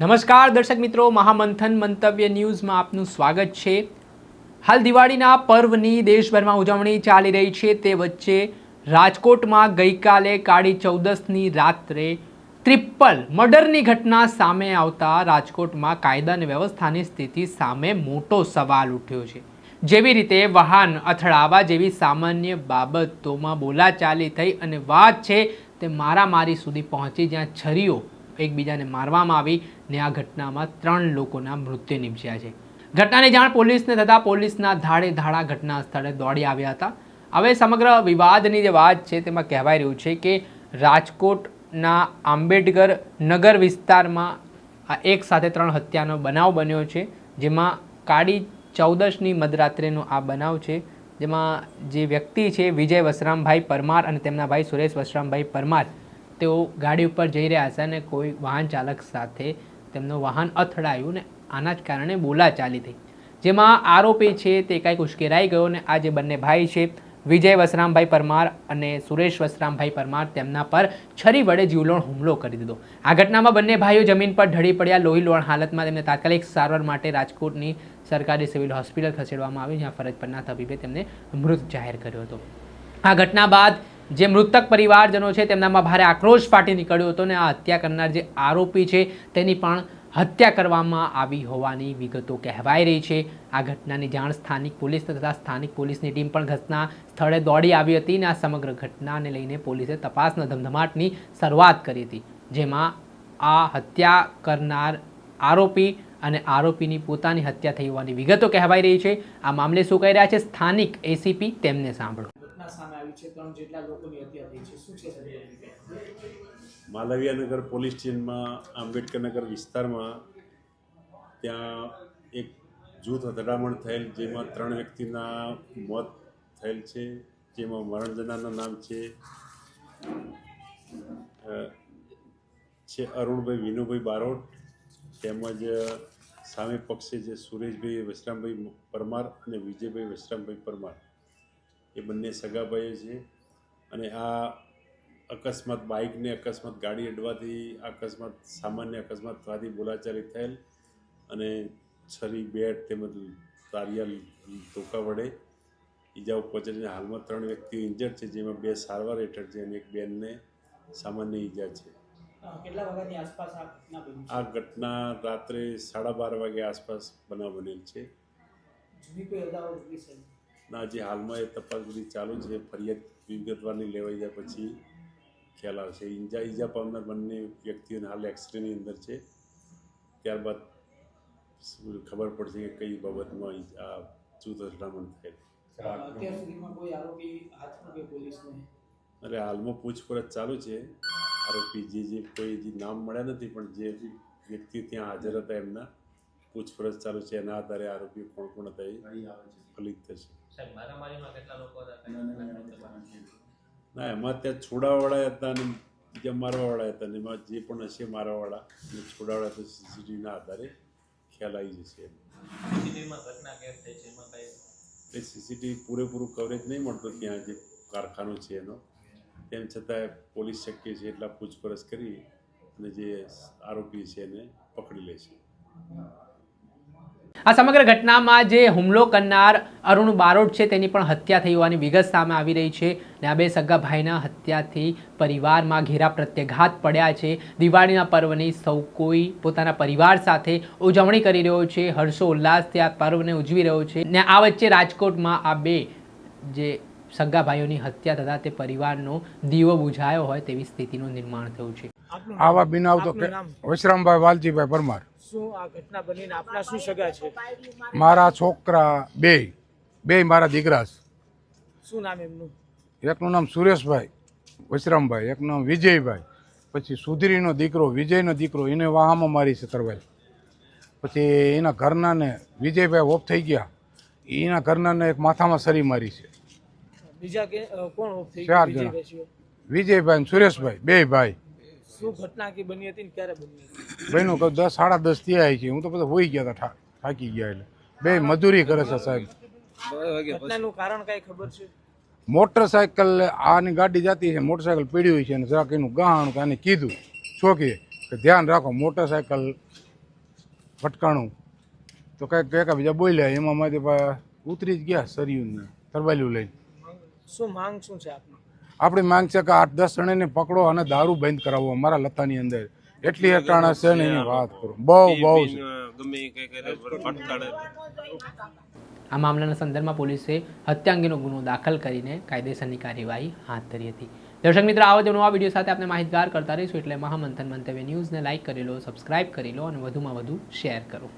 નમસ્કાર દર્શક મિત્રો, મહામંથન મંતવ્ય ન્યૂઝમાં આપનું સ્વાગત છે. હાલ દિવાળીના પર્વની દેશભરમાં ઉજવણી ચાલી રહી છે. તે વચ્ચે રાજકોટમાં ગઈકાલે કાળી ચૌદસની રાત્રે ટ્રિપલ મર્ડરની ઘટના સામે આવતા રાજકોટમાં કાયદા અને વ્યવસ્થાની સ્થિતિ સામે મોટો સવાલ ઉઠ્યો છે. જેવી રીતે વાહન અથડાવા જેવી સામાન્ય બાબતોમાં બોલાચાલી થઈ અને વાત છે, તે મારામારી સુધી પહોંચી જ્યાં છરીઓ એકબીજાને મારવામાં આવી ને આ ઘટનામાં ત્રણ લોકોના મૃત્યુ નિપજ્યા છે. ઘટનાની જાણ પોલીસને થતાં પોલીસના ધાડે ધાડા ઘટના સ્થળે દોડી આવ્યા હતા. હવે સમગ્ર વિવાદની જે વાત છે તેમાં કહેવાય રહ્યું છે કે રાજકોટના આંબેડકર નગર વિસ્તારમાં આ એક સાથે ત્રણ હત્યાનો બનાવ બન્યો છે. જેમાં કાળી ચૌદશની મધરાત્રિનો આ બનાવ છે. જેમાં જે વ્યક્તિ છે વિજય વસરામભાઈ પરમાર અને તેમના ભાઈ સુરેશ વસરામભાઈ પરમાર તેઓ ગાડી ઉપર જઈ રહ્યા હતા અને કોઈ વાહન ચાલક સાથે તેમનું વાહન અથડાયું ને આના જ કારણે બોલા ચાલી થઈ. જેમાં આરોપી છે તે કાંઈક ઉશ્કેરાઈ ગયો ને આ જે બંને ભાઈ છે, વિજય વસરામભાઈ પરમાર અને સુરેશ વસરામભાઈ પરમાર તેમના પર છરી વડે જીવલોણ હુમલો કરી દીધો. આ ઘટનામાં બંને ભાઈઓ જમીન પર ઢળી પડ્યા, લોહી લોણ હાલતમાં તેમને તાત્કાલિક સારવાર માટે રાજકોટની સરકારી સિવિલ હોસ્પિટલ ખસેડવામાં આવી, જ્યાં ફરજ પરના તબીબે તેમને મૃત જાહેર કર્યો હતો. આ ઘટના બાદ જે મૃતક પરિવારજનો છે તેમનામાં ભારે આક્રોશ ફાટી નીકળ્યો હતો અને આ હત્યા કરનાર જે આરોપી છે તેની પણ હત્યા કરવામાં આવી હોવાની વિગતો કહેવાઈ રહી છે. આ ઘટનાની જાણ સ્થાનિક પોલીસ તથા સ્થાનિક પોલીસની ટીમ પણ ઘટના સ્થળે દોડી આવી હતી અને આ સમગ્ર ઘટનાને લઈને પોલીસે તપાસના ધમધમાટની શરૂઆત કરી હતી, જેમાં આ હત્યા કરનાર આરોપી અને આરોપીની પોતાની હત્યા થઈ હોવાની વિગતો કહેવાઈ રહી છે. આ મામલે શું કહી રહ્યા છે? સ્થાનિક એસીપી તેમને સાંભળો. ઘટના પોલીસ સ્ટેશનમાં, આંબેડકરનગર વિસ્તારમાં ત્યાં એક જૂથ અથડામણ થયેલ, જેમાં ત્રણ વ્યક્તિના મોત થયેલ છે, જેમાં મરણ જનારનું નામ છે છે અરુણભાઈ, વિનુભાઈ બારોટ, તેમજ સામે પક્ષે જે સુરેશભાઈ વસરામભાઈ પરમાર અને વિજયભાઈ વસરામભાઈ પરમાર. એ બંને સગાભાઈઓ છે. અને આ અકસ્માત બાઇકને અકસ્માત ગાડી અડવાથી અકસ્માત સામાન્ય અકસ્માત થવાથી બોલાચાલી થયેલ અને છરી બેટ તેમજ તારિયા ધોકા વડે ઈજાઓ પહોંચીને હાલમાં ત્રણ વ્યક્તિઓ ઇન્જર્ડ છે જેમાં બે સારવાર હેઠળ છે અને એક બેનને સામાન્ય ઈજા છે. આ ઘટના રાત્રે સાડા બાર વાગે આસપાસ બનાવ બનેલ છે? ના જે હાલમાં એ તપાસ બધી ચાલુ છે ફરિયાદ વિગતવારની લેવાઈ જાય પછી ખ્યાલ આવશે. ઈજા ઈજા પામનાર બંને વ્યક્તિઓને હાલ એક્સરેની અંદર છે. ત્યારબાદ ખબર પડશે કે કઈ બાબતમાં આ જૂથ અથડામણ થયેલ અરે હાલમાં પૂછપરછ ચાલુ છે. આરોપી જે જે કોઈ જે નામ મળ્યા નથી પણ જે વ્યક્તિ ત્યાં હાજર હતા એમના પૂછપરછ ચાલુ છે. એના આધારે આરોપી કોણ કોણ હતા એ ફલિત થશે. ના એમાં ત્યાં છોડાવાળા હતા અને બીજા મારવાવાળા હતા ને એમાં જે પણ હશે મારવાવાળા અને છોડાવાળા તો સીસીટીવીના આધારે ખ્યાલ આવી જશે છે? એ સીસીટીવી પૂરેપૂરું કવરેજ નહીં મળતું ત્યાં જે કારખાનો છે એનો. તેમ છતાં પોલીસ શક્ય છે એટલા પૂછપરછ કરી અને જે આરોપી છે એને પકડી લેશે આ સમગ્ર ઘટનામાં જે હુમલો કરનાર અરુણ બારોટ છે, તેની પણ હત્યા થઈ હોવાની વિગત સામે આવી રહી છે ને આ બે સગા ભાઈના હત્યાથી પરિવારમાં ઘેરા પ્રત્યાઘાત પડ્યા છે. દિવાળીના પર્વની સૌ કોઈ પોતાના પરિવાર સાથે ઉજવણી કરી રહ્યો છે હર્ષો ઉલ્લાસથી આ પર્વને ઉજવી રહ્યો છે ને આ વચ્ચે રાજકોટમાં આ બે જે સગા ભાઈઓની હત્યા થતાં તે પરિવારનો દીવો બુઝાયો હોય તેવી સ્થિતિનું નિર્માણ થયું છે. આવા બનાવ તો આપનું વાલજીભાઈ પરમાર. શું આ ઘટના બનીને આપના શું સગા છે? મારા છોકરા બે. બે મારા દીકરા છે. શું નામ એમનું? એકનું નામ સુરેશભાઈ વૈશ્રામભાઈ. એકનું નામ વિજયભાઈ. પછી સુધીરીનો દીકરો વિજયનો દીકરો એને વાહામાં મારી છે તરવાઈ. પછી એના ઘરનાને વિજયભાઈ ઓફ થઈ ગયા. એના ઘરનાને એક માથામાં સરી મારી છે. બીજા કોણ ઓફ થઈ ગયું? વિજયભાઈ સુરેશભાઈ બે ભાઈ. શું ઘટના કે બની હતી ને ક્યારે બની હતી? બહેનો કહું દસ સાડા દસ થયા છે. હું તો બધા હોઈ ગયા હતા થાકી ગયા એટલે. બે મજૂરી કરે છે સાહેબ. ઘટનાનું કારણ કઈ ખબર છે? મોટરસાયકલ આની ગાડી જતી છે મોટરસાયકલ પીડી હોય છે અને જરાક એનું ગાહણ કે આને કીધું. છોકરીએ કે? ધ્યાન રાખો મોટરસાયકલ ભટકાણું. તો કંઈક કંઈક બીજા બોલ્યા એમાં મારી પા ઉતરી જ ગયા સરયુને તરબાલ્યું લઈને. શું માંગ શું છે આપની? આપણી માંગ છે કે આઠ દસ જણાને પકડો અને દારૂ બંધ કરાવો અમારા લતાની અંદર. એટલી અટાણા છે ને એની વાત કરો. બહુ બહુ આ મામલાના સંદર્ભમાં પોલીસે હત્યા અંગેનો ગુનો દાખલ કરીને કાયદેસરની કાર્યવાહી હાથ ધરી હતી. દર્શક મિત્રો આવો જ નવા વીડિયો સાથે આપણે માહિતગાર કરતા રહીશું. એટલે મહામંથન મંતવ્ય ન્યૂઝને લાઇક કરી લો સબસ્ક્રાઇબ કરી લો અને વધુમાં વધુ શેર કરો.